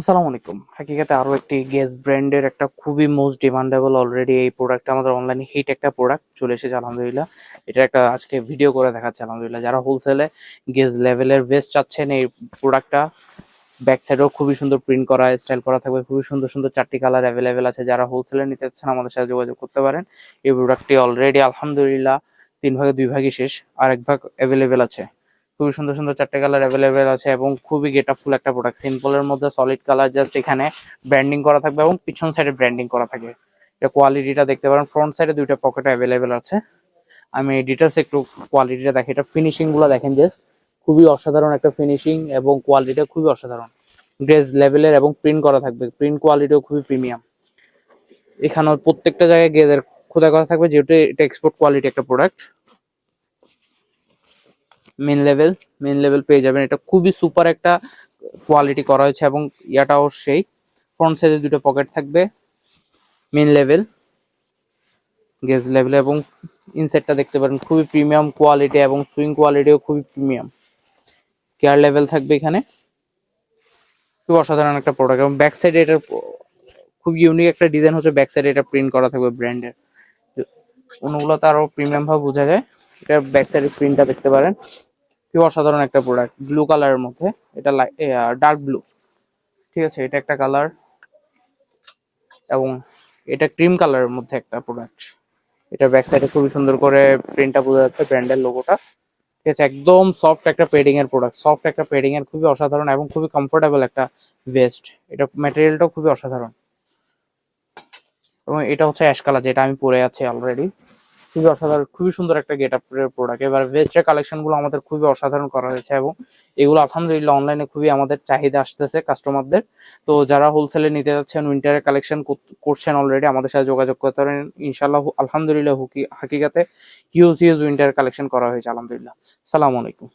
আসসালামু আলাইকুম। হাকিকাতে আরও একটি গেস ব্র্যান্ডের একটা খুবই মোস্ট ডিমান্ডেবল অলরেডি এই প্রোডাক্টটা আমাদের অনলাইনে হিট একটা প্রোডাক্ট চলে এসেছে, আলহামদুলিল্লাহ। এটা একটা আজকে ভিডিও করে দেখাচ্ছে, আলহামদুলিল্লাহ। যারা হোলসেলে গেজ লেভেলের বেস্ট চাচ্ছেন, এই প্রোডাক্টটা ব্যাক সাইডেও খুবই সুন্দর প্রিন্ট করা স্টাইল করা থাকবে, খুবই সুন্দর সুন্দর চারটি কালার অ্যাভেলেবেল আছে। যারা হোলসেলে নিতে চাচ্ছেন, আমাদের সাথে যোগাযোগ করতে পারেন। এই প্রোডাক্টটি অলরেডি আলহামদুলিল্লাহ তিন ভাগে, দুই ভাগই শেষ আর এক ভাগ অ্যাভেলেবেল আছে। খুবই সুন্দর সুন্দর চারটে কালার অ্যাভেলেবেল আছে এবং খুবই গেট ফুল একটা প্রোডাক্ট সিম্পলের মধ্যে সলিড কালার জাস্ট এখানে ব্র্যান্ডিং করা থাকবে এবং পিছন সাইডে ব্র্যান্ডিং করা থাকবে এটা কোয়ালিটিটা দেখতে পারেন ফ্রন্ট সাইডে দুইটা পকেট অ্যাভেলেবেল আছে। আমি ডিটেলস একটু কোয়ালিটিটা দেখি এটা ফিনিশিংগুলো দেখেন যে খুবই অসাধারণ একটা ফিনিশিং এবং কোয়ালিটিটা খুবই অসাধারণ। গ্রেজ লেভেলের এবং প্রিন্ট করা থাকবে। প্রিন্ট কোয়ালিটিও খুবই প্রিমিয়াম এখানেও প্রত্যেকটা জায়গায় গেজের খোদা করা থাকবে, যেহেতু এটা এক্সপোর্ট কোয়ালিটি একটা product main level main level পেয়ে যাবেন। এটা খুবই সুপার একটা কোয়ালিটি করা হয়েছে এবং ইয়াটাও সেই। ফ্রন্ট সাইডে দুটো পকেট থাকবে মেন লেভেল গেজ লেভেল এবং ইনসেটটা দেখতে পারেন, খুবই প্রিমিয়াম কোয়ালিটি এবং সুইং কোয়ালিটিও খুবই প্রিমিয়াম কেয়ার লেভেল থাকবে এখানে। খুব অসাধারণ একটা প্রোডাক্ট এবং ব্যাক সাইডে এটার খুব ইউনিক একটা ডিজাইন হচ্ছে ব্যাক সাইডে এটা প্রিন্ট করা থাকবে ব্র্যান্ডের অন্যগুলো তো আরও প্রিমিয়াম ভাবে বোঝা যায়। এটা ব্যাক সাইডের প্রিন্টটা দেখতে পারেন। খুব অসাধারণ একটা প্রোডাক্ট ব্লু কালারের মধ্যে, এটা ডার্ক ব্লু ঠিক আছে, এটা একটা কালার এবং এটা ক্রিম কালারের মধ্যে একটা প্রোডাক্ট এটা ব্যাক সাইডে খুবই সুন্দর করে প্রিন্টটা বোঝা যাচ্ছে ব্র্যান্ডের লোগোটা ঠিক আছে, একদম সফট একটা পেডিং এর প্রোডাক্ট সফট একটা পেডিং এর খুবই অসাধারণ এবং খুবই কমফোর্টেবল একটা ভেস্ট এটা ম্যাটেরিয়ালটাও খুবই অসাধারণ। এবং এটা হচ্ছে অ্যাশ কালার যেটা আমি পরে আছি অলরেডি খুবই অসাধারণ, খুবই সুন্দর একটা গেট আপের প্রোডাক্ট এবার ভেস্টের কালেকশনগুলো আমাদের খুবই অসাধারণ করা হয়েছে এবং এগুলো আলহামদুলিল্লাহ অনলাইনে খুবই আমাদের চাহিদা আসতেছে কাস্টমারদের তো যারা হোলসেলে নিতে যাচ্ছেন উইন্টারের কালেকশন করছেন অলরেডি আমাদের সাথে যোগাযোগ করতে পারেন। ইনশাল্লাহ আলহামদুলিল্লাহ হুকি হাকিকাতে হিউজ হিউজ উইন্টার কালেকশন করা হয়েছে, আলহামদুলিল্লাহ। সালামু আলাইকুম।